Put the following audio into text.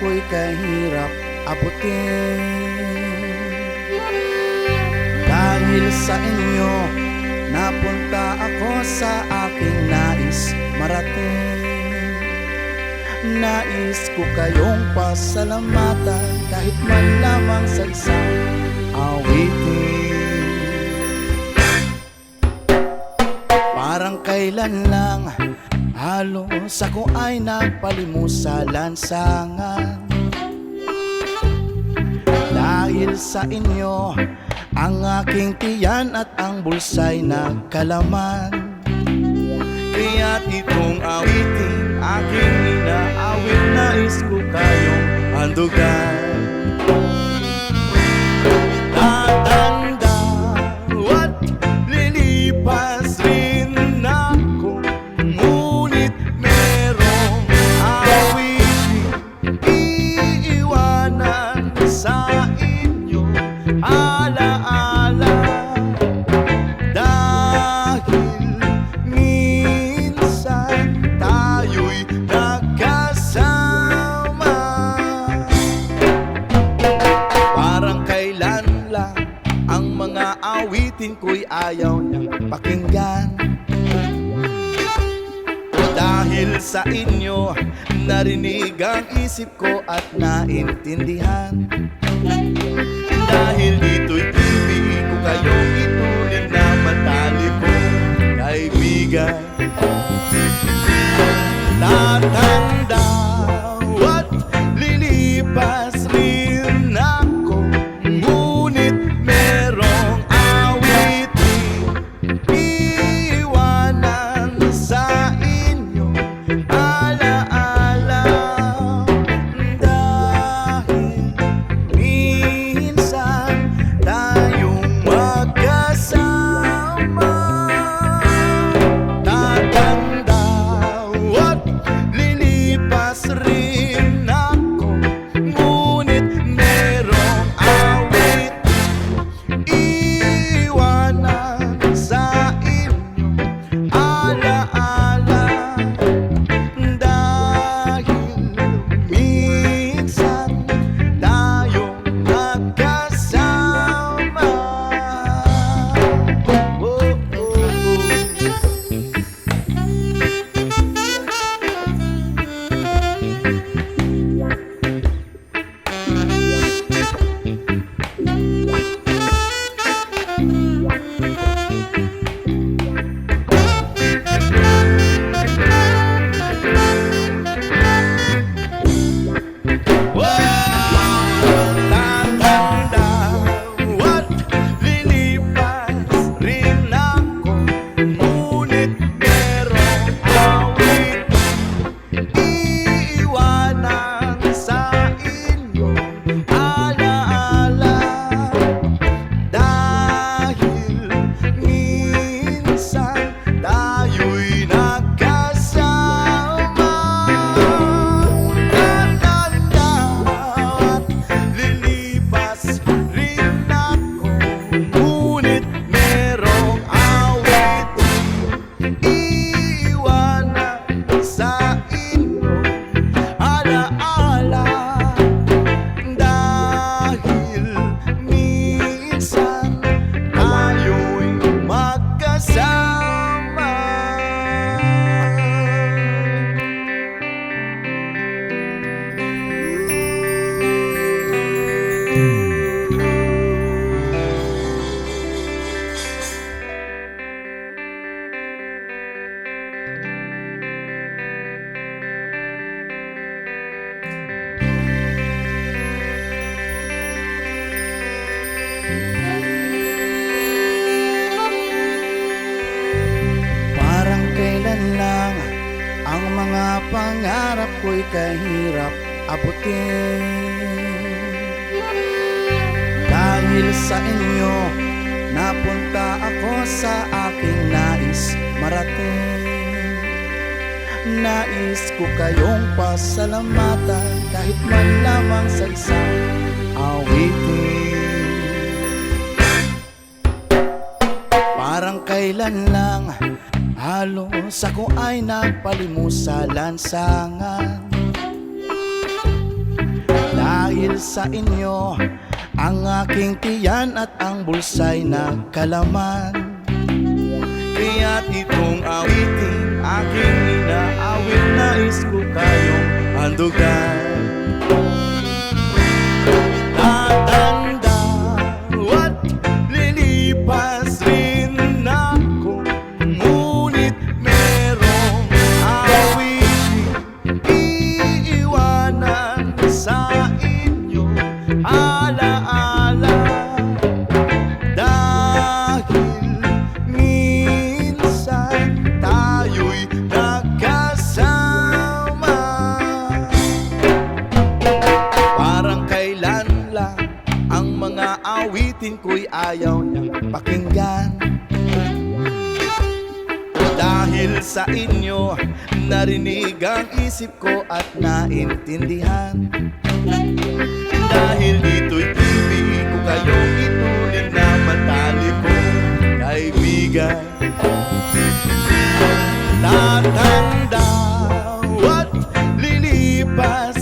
ko'y kahirap abutin. Dahil sa inyo, napunta ako sa aking nais marating. Nais ko kayong pasalamatan kahit man lamang sa isang awitin. Parang kailan lang Halos ako ay nagpalimus sa lansangan. Dahil sa inyo Ang aking tiyan at ang bulsa'y nagkalaman Kaya't itong awitin Aking inaawit Nais ko kayong handugan mga awitin ko'y ayaw niyang pakinggan. Dahil sa inyo, narinig ang isip ko at naintindihan. Dahil dito'y ibig ko kayong ituloy na matali ko kaibigan. Tatanda lang ang mga pangarap ko'y kahirap abutin Dahil sa inyo, napunta ako sa aking nais marating. Nais ko kayong pasalamatan kahit man lamang sa isang awitin. Parang kailan lang Halos ako ay nagpalimus sa lansangan. Dahil sa inyo Ang aking tiyan at ang bulsa'y nagkalaman Kaya't itong awitin Aking inaawit Nais ko kayong handugan natin ko'y ayaw niyang pakinggan. Dahil sa inyo, narinig ang isip ko at naintindihan. Dahil dito'y ibig ko kayong ituloy na matali ko, kaibigan. Tatanda at lilipas